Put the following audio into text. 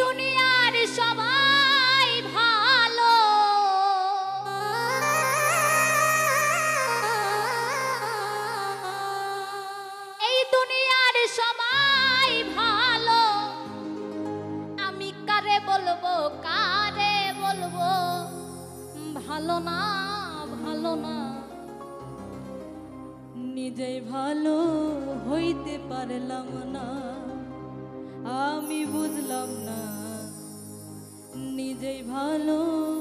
দুনিয়ার সবাই ভালো। এই দুনিয়ার সবাই ভালো। আমি কারে বলব কারে বলব? ভালো না ভালো না। নিজে ভালো হইতে পারলাম না। আমি বুঝলাম না নিজেই ভালো।